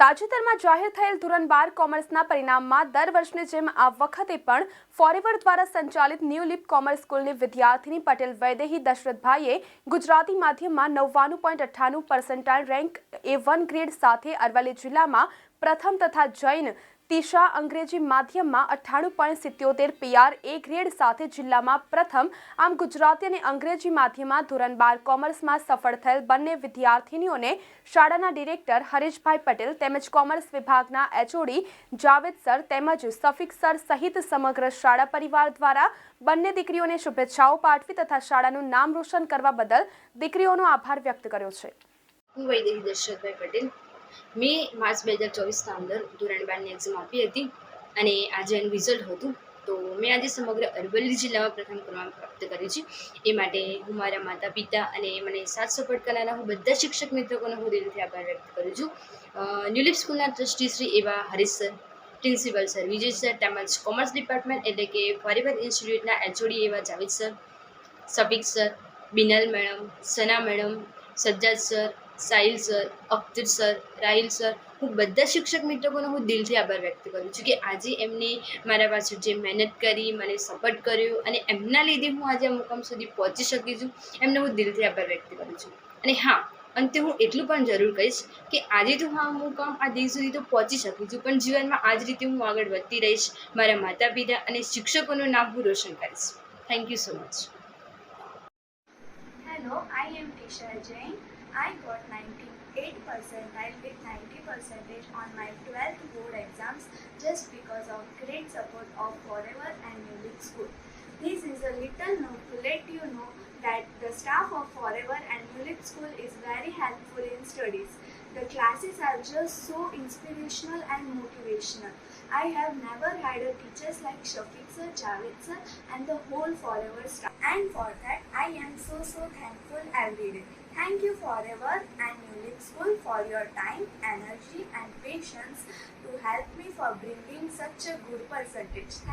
તાજેતરમાં જાહેર થયેલ ધોરણ બાર કોમર્સના પરિણામમાં દર વર્ષની જેમ આ વખતે પણ ફોરેવર દ્વારા સંચાલિત ન્યૂ લિપ કોમર્સ સ્કૂલની વિદ્યાર્થીની પટેલ વૈદેહી દશરથભાઈએ ગુજરાતી માધ્યમમાં નવ્વાણું પોઈન્ટ અઠ્ઠાણું percentile rank A one grade સાથે અરવલ્લી જિલ્લામાં પ્રથમ તથા જૈન તિશા અંગ્રેજી માધ્યમમાં અઠ્ઠાણું પોઈન્ટ સિત્યોતેર પીઆર એ ગ્રેડ સાથે જિલ્લામાં પ્રથમ, આમ ગુજરાતી અને અંગ્રેજી માધ્યમમાં ધોરણ બાર કોમર્સમાં સફળ થયેલ બંને વિદ્યાર્થીનીઓને શાળાના ડિરેક્ટર હરીશભાઈ પટેલ તેમજ કોમર્સ વિભાગના એચઓડી જાવેદ સર તેમજ સફિક સર સહિત સમગ્ર શાળા પરિવાર દ્વારા બંને દીકરીઓને શુભેચ્છાઓ પાઠવી તથા શાળાનું નામ રોશન કરવા બદલ દીકરીઓનો આભાર વ્યક્ત કર્યો છે. હું વૈદેહી દશરથભાઈ પટેલ. મેં માર્ચ બે હજાર ચોવીસના અંદર ધોરણ બારની એક્ઝામ આપી હતી અને આજે એનું રિઝલ્ટ હતું. તો મેં આજે સમગ્ર અરવલ્લી જિલ્લામાં પ્રથમ ક્રમાંક પ્રાપ્ત કર્યો છે. એ માટે હું મારા માતા પિતા અને મને સાથ સપોર્ટ કલાના હું બધા શિક્ષક મિત્રોનો હું દિલથી આભાર વ્યક્ત કરું છું. ન્યુલિપ સ્કૂલના ટ્રસ્ટી શ્રી એવા Harish sir, principal sir, Vijay sir, તેમજ કોમર્સ ડિપાર્ટમેન્ટ એટલે કે ફોરેવર ઇન્સ્ટિટ્યૂટના એચઓડી એવા Javed sir, Safiq sir, Binal madam, Sana madam, Sajjad sir Sahil sir Akhtar sir Rahil sir હું બધા શિક્ષક મિત્રોનો હું દિલથી આભાર વ્યક્ત કરું છું કે આજે એમને મારા પાછળ જે મહેનત કરી, મને સપોર્ટ કર્યો અને એમના લીધે હું આજે આ મુકામ સુધી પહોંચી શકી છું. એમને હું દિલથી આભાર વ્યક્ત કરું છું. અને હા, અંતે હું એટલું પણ જરૂર કહીશ કે આજે તો હું આ મુકામ આ દિન સુધી તો પહોંચી શકી છું, પણ જીવનમાં આ જ રીતે હું આગળ વધતી રહીશ. મારા માતા પિતા અને શિક્ષકોનું નામ હું રોશન કરીશ. Thank you so much Hello, I am Tisha Jain. I got 98 percentile with 90 percentage on my 12th board exams just because of great support of Forever and Music School. This is a little note to let you know that the staff of Forever and Music School is very helpful in studies. The classes are just so inspirational and motivational. I have never had a teachers like Shafiq sir, Javed sir and the whole Forever staff. And for that I am so so thankful every day. Thank you Forever and Unique School for your time, energy and patience to help me for bringing such a good percentage.